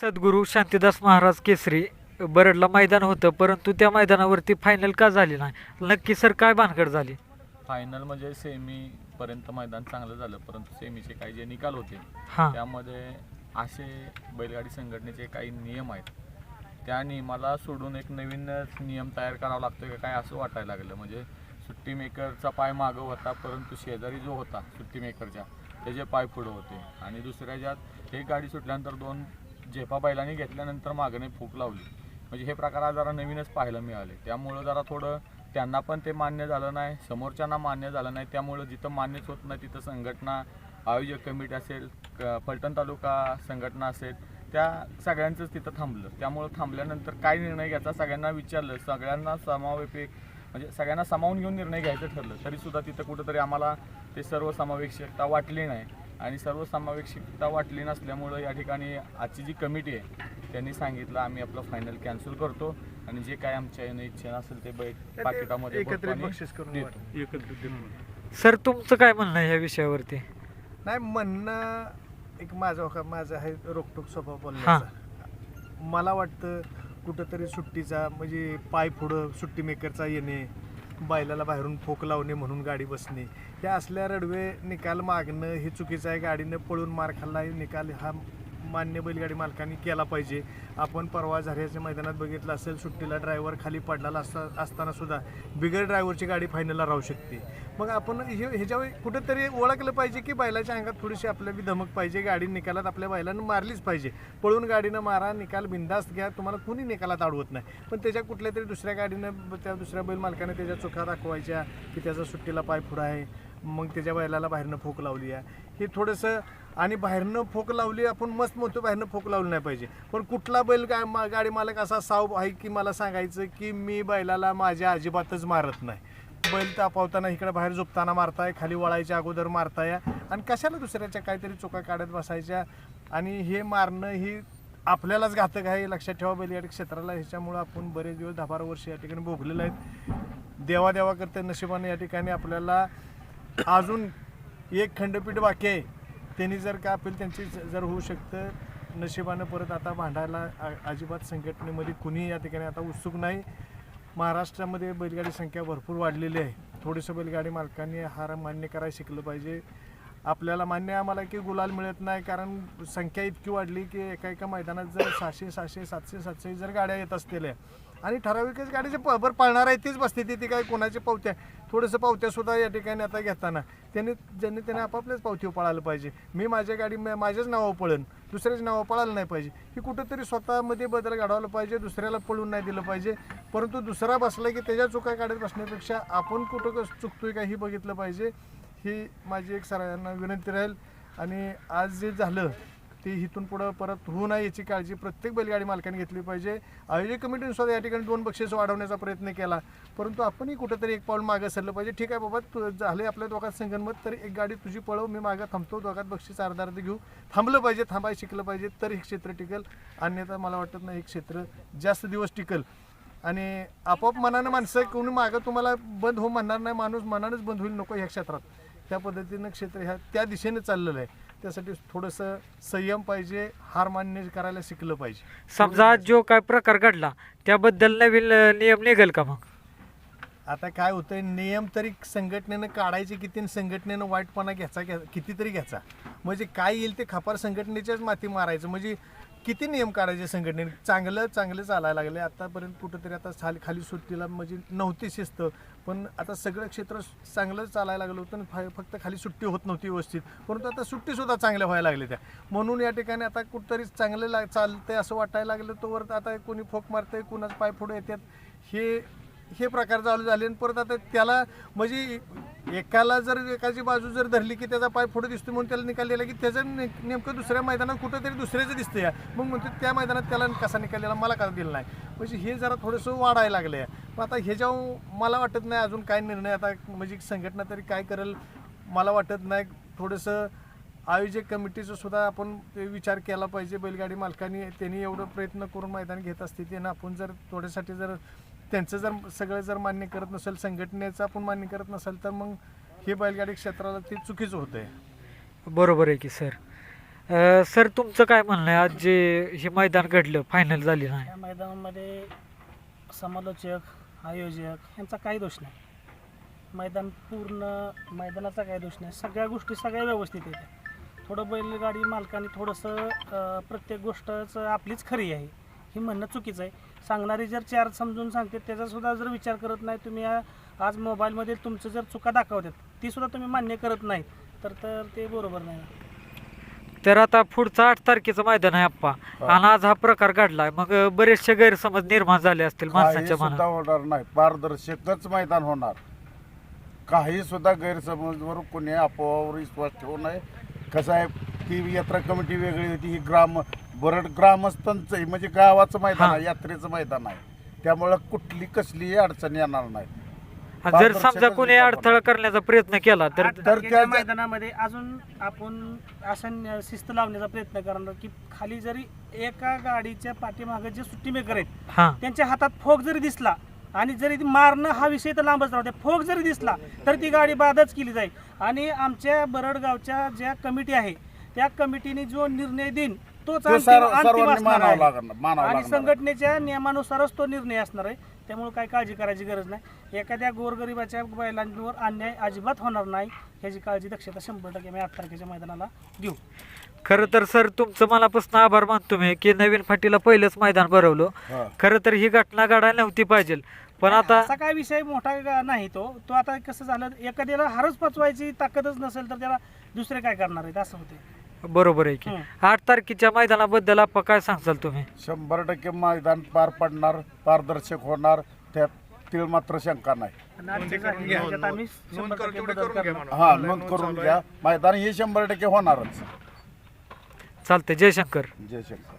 सद्गुरू शांतीदास महाराज केसरी बरडला मैदान होतं परंतु त्या मैदानावरती फायनल का झाली नाही? नक्की सर काय भानगड झाली? फायनल म्हणजे सेमी पर्यंत मैदान चांगलं झालं परंतु सेमीचे काही जे निकाल होते हां. त्यामध्ये असे बैलगाडी संघटनेचे काही नियम आहेत. त्या नियमाला सोडून एक नवीनच नियम तयार करावा लागतो का काय असं वाटायला लागलं. म्हणजे सुट्टी मेकरचा पाय मागं होता परंतु शेजारी जो होता सुट्टी मेकरच्या त्याचे पाय पुढं होते. आणि दुसऱ्या ज्यात एक गाडी सुटल्यानंतर दोन झेपा बैलांनी घेतल्यानंतर मागणे फूक लावली. म्हणजे हे प्रकार जरा नवीनच पाहायला मिळाले. त्यामुळं जरा थोडं त्यांना पण ते मान्य झालं नाही समोरच्यांना मान्य झालं नाही. त्यामुळं जिथं मान्यच होत नाही तिथं संघटना आयोजक कमिटी असेल क- तालुका संघटना असेल त्या सगळ्यांचंच तिथं थांबलं. त्यामुळं थांबल्यानंतर काय निर्णय घ्यायचा सगळ्यांना विचारलं. सगळ्यांना समावेशी म्हणजे सगळ्यांना सामावून घेऊन निर्णय घ्यायचं ठरलं. तरीसुद्धा तिथं कुठंतरी आम्हाला ते सर्व समावेशकता वाटली नाही. आणि सर्वसमावेशकता वाटली नसल्यामुळं या ठिकाणी आजची जी कमिटी आहे त्यांनी सांगितलं आम्ही आपलं फायनल कॅन्सल करतो आणि जे काय आमच्या यानं इच्छा असेल ते बै पाकिटामध्ये. सर तुमचं काय म्हणणं आहे या विषयावरती? नाही म्हणणं एक माझा माझा आहे रोकटोक स्वभाव बोलण्याचा. मला वाटतं कुठंतरी सुट्टीचा म्हणजे पाय पुढं सुट्टी मेकरचा येणे बैलाला बाहेरून फोक लावणे म्हणून गाडी बसणे. हे असल्या रडवे निकाल मागणं हे चुकीचं आहे. गाडीनं पळून मार खाल्ला निकाल हा मान्य बैलगाडी मालकांनी केला पाहिजे. आपण परवा झऱ्याच्या मैदानात बघितलं असेल सुट्टीला ड्रायव्हर खाली पडलेला असता असताना सुद्धा बिगर ड्रायव्हरची गाडी फायनलला राहू शकते. मग आपण हे ह्याच्या कुठंतरी ओळखलं पाहिजे की बैलाच्या अंगात थोडीशी आपल्या बी धमक पाहिजे गाडी निकालात आपल्या बैलानं मारलीच पाहिजे. पळून गाडीनं मारा निकाल बिंदास्त घ्या तुम्हाला कुणी निकालात अडवत नाही. पण त्याच्या कुठल्या तरी दुसऱ्या गाडीनं त्या दुसऱ्या बैल मालकाने त्याच्या चुका दाखवायच्या की त्याचा सुट्टीला पाय पुढं आहे मग त्याच्या बैलाला बाहेरनं फोक लावली आहे. हे थोडंसं आणि बाहेरनं फोक लावली आपण मस्त म्हणतो बाहेरनं फोक लावली नाही पाहिजे. पण कुठला बैल गा मा- गाडी मालक असा साव आहे की मला सांगायचं की मी बैलाला माझ्या अजिबातच मारत नाही. बैल तापावताना इकडे बाहेर झोपताना मारताय खाली वळायच्या अगोदर मारताय. आणि कशाला दुसऱ्याच्या काहीतरी चुका काढत बसायच्या? आणि हे मारणं ही आपल्यालाच घातक आहे हे लक्षात ठेवा बैलगाडी क्षेत्राला. ह्याच्यामुळं आपण बरेच दिवस दहा बारा वर्ष या ठिकाणी भोगलेलं आहेत. देवा देवा करते नशिबाने या ठिकाणी आपल्याला अजून एक खंडपीठ बाकी आहे. त्यांनी जर का अपील त्यांची जर होऊ शकतं नशिबानं परत आता भांडायला अजिबात संघटनेमध्ये कुणीही या ठिकाणी आता उत्सुक नाही. महाराष्ट्रामध्ये बैलगाडी संख्या भरपूर वाढलेली आहे. थोडंसं बैलगाडी मालकांनी हार मान्य करायला शिकलं पाहिजे. आपल्याला मान्य आम्हाला की गुलाल मिळत नाही कारण संख्या इतकी वाढली की एका एका मैदानात जर सहाशे सहाशे सातशे सातशे जर गाड्या येत असतील आणि ठराविकच गाडीचे भर पळणार आहे तीच बसते ती ती काय कोणाची पावत्या? थोडंसं पावत्या सुद्धा या ठिकाणी आता घेताना. त्यांनी ज्यांनी त्याने आपापल्याच पावतीवर पळायला पाहिजे. मी माझ्या गाडी माझ्याच नावावर पळन. दुसऱ्याच नावावर पळायला नाही पाहिजे. ही कुठंतरी स्वतःमध्ये बदल घडवायला पाहिजे दुसऱ्याला पळून नाही दिलं पाहिजे. परंतु दुसरा बसला की त्याच्या चुका काढत बसण्यापेक्षा आपण कुठं कसं चुकतोय का ही बघितलं पाहिजे ही माझी एक सरांना विनंती राहील. आणि आज जे झालं ती इथून पुढं परत होऊ नये याची काळजी प्रत्येक बैलगाडी मालकाने घेतली पाहिजे. आयोजक कमिटीने सुद्धा या ठिकाणी दोन बक्षीस वाढवण्याचा प्रयत्न केला. परंतु आपणही कुठेतरी एक पाऊल मागं सरलं पाहिजे. ठीक आहे बाबा तू झाले आपल्या दोघात संगणमत तर एक गाडी तुझी पळव मी मागं थांबतो दोघात बक्षीस अर्धा अर्ध घेऊ. थांबलं पाहिजे थांबायला शिकलं पाहिजे तर हे क्षेत्र टिकल. अन्यथा मला वाटत नाही हे क्षेत्र जास्त दिवस टिकल. आणि आपोआप मनानं माणसं कोणी मागं तुम्हाला बंद हो म्हणणार नाही माणूस मनानंच बंद होईल नको ह्या क्षेत्रात. त्या पद्धतीनं क्षेत्र ह्या त्या दिशेने चाललेलं आहे. त्यासाठी थोडंसं संयम पाहिजे हार मान्य करायला शिकलं पाहिजे. समजा आज जो काय प्रकार घडला त्याबद्दल नवीन अ, नियम निघेल का मग? आता काय होतंय नियम तरी संघटनेनं काढायचे किती आणि संघटनेनं वाईटपणा घ्यायचा घ्या कितीतरी घ्यायचा. म्हणजे काय येईल ते खापार संघटनेच्याच माती मारायचं. म्हणजे किती नियम काढायचे संघटनेने? चांगलं चांगलं चालायला लागले. आतापर्यंत कुठंतरी आता खाली खाली सुट्टीला म्हणजे नव्हती शिस्त. पण आता सगळं क्षेत्र चांगलं चालायला लागलं होतं आणि फा- फक्त खाली सुट्टी होत नव्हती व्यवस्थित. परंतु आता सुट्टीसुद्धा चांगल्या व्हायला लागल्या त्या. म्हणून या ठिकाणी आता कुठंतरी चांगलं ला चालतंय असं वाटायला लागलं तोवर आता कोणी फोक मारतंय कुणाच पाय पुढे येतात हे हे प्रकार चालू झाले आणि परत आता त्याला म्हणजे एकाला जर एकाची बाजू जर धरली की त्याचा पाय पुढे दिसतो म्हणून त्याला निकाल दिला की त्याचं ने- नेमकं दुसऱ्या मैदानात कुठंतरी दुसऱ्याचं दिसतं या. मग म्हणतो त्या मैदानात त्याला कसा निकाल दिला? मला कसा दिला नाही. म्हणजे हे जरा थोडंसं वाढायला लागलं आहे मग आता ह्याच्यावर मला वाटत नाही अजून काय निर्णय आता म्हणजे संघटना तरी काय करेल मला वाटत नाही. थोडंसं आयोजक कमिटीचं सुद्धा आपण विचार केला पाहिजे. बैलगाडी मालकांनी त्यांनी एवढं प्रयत्न करून मैदान घेत असते त्यांना आपण जर थोड्यासाठी जर त्यांचं जर सगळं जर मान्य करत नसेल संघटनेचं आपण मान्य करत नसेल तर मग हे बैलगाडी क्षेत्राला ते चुकीचं होतं आहे बरोबर आहे की सर? अ, सर तुमचं काय म्हणणं आहे? आज जे हे मैदान घडलं फायनल झाली नाही. या मैदानामध्ये समालोचक आयोजक यांचा काही दोष नाही. मैदान पूर्ण मैदानाचा काही दोष नाही. सगळ्या गोष्टी सगळ्या व्यवस्थित आहेत. थोडं बैलगाडी मालकाने थोडंसं अं, प्रत्येक गोष्टच आपलीच खरी आहे. ही म्हणणं चुकीचं आहे. सांगणारी जर चार समजून सांगते त्याचासुद्धा जर विचार करत नाही तुम्ही आज मोबाईलमध्ये तुमचं जर चुका दाखवतात ती सुद्धा तुम्ही मान्य करत नाही. तर तर ते बरोबर नाही. तर आता पुढचं आठ तारखेचं मैदान आहे आप्पा. आणि आज हा प्रकार घडलाय. मग बरेचसे गैरसमज निर्माण झाले असतील माणसांच्या सुद्धा मनात. होणार नाही. पारदर्शकच मैदान होणार. काही सुद्धा गैरसमजवर कोणी अफवावर विश्वास ठेवू नये. कसं आहे ती यात्रा कमिटी वेगळी होती ही ग्राम बरड ग्रामस्थांचं आहे, म्हणजे गावाचं मैदान. आहे यात्रेचं मैदान आहे त्यामुळं कुठली कसलीही अडचण येणार नाही जर समजा कोणी. अडथळा करण्याचा प्रयत्न केला तर आठ तर तारखेच्या त्या- मैदानामध्ये अजून आपण असं न- शिस्त लावण्याचा प्रयत्न करणार की खाली जरी एका गाडीच्या पाठीमागे जे सुट्टी मेकर आहेत हा त्यांच्या हातात फोक जरी दिसला आणि जरी ती मारणं हा विषय तर लांबच राहते फोक जरी दिसला तर ती गाडी बादच केली जाईल आणि आमच्या बरडगावच्या ज्या कमिटी आहे त्या कमिटीने जो निर्णय देईन तोच ते अंतिम सर्व- अंतिम सर्वांनी असणार मानावं आहे. मानावं आणि लागणार. संघटनेच्या नियमानुसारच तो निर्णय असणार आहे. त्यामुळे काही काळजी करायची गरज नाही. एखाद्या गोरगरिबाच्या बैलांवर अन्याय अजिबात होणार नाही. ह्याची काळजी दक्षता शंभर टक्के मी आठ तारखेच्या मैदानाला देऊ. खरं तर सर तुमचं मनापासून आभार मानतो मी की नवीन फाटीला पहिलंच मैदान भरवलं. हा. खरं तर ही घटना घडायला नव्हती पाहिजे. पण आता असा काय विषय मोठा नाही तो. तो आता कसं झालं एखाद्याला हारच पचवायची ताकदच नसेल तर त्याला दुसरे काय करणार आहेत? असं होते बरोबर आहे की. आठ तारखेच्या मैदानाबद्दल आपण काय सांगचाल तुम्ही? शंभर टक्के मैदान पार पडणार पारदर्शक होणार त्यात तीळ मात्र शंका नाही. हा नोंद करून घ्या. मैदान हे शंभर टक्के होणारच. चालतंय. जयशंकर जयशंकर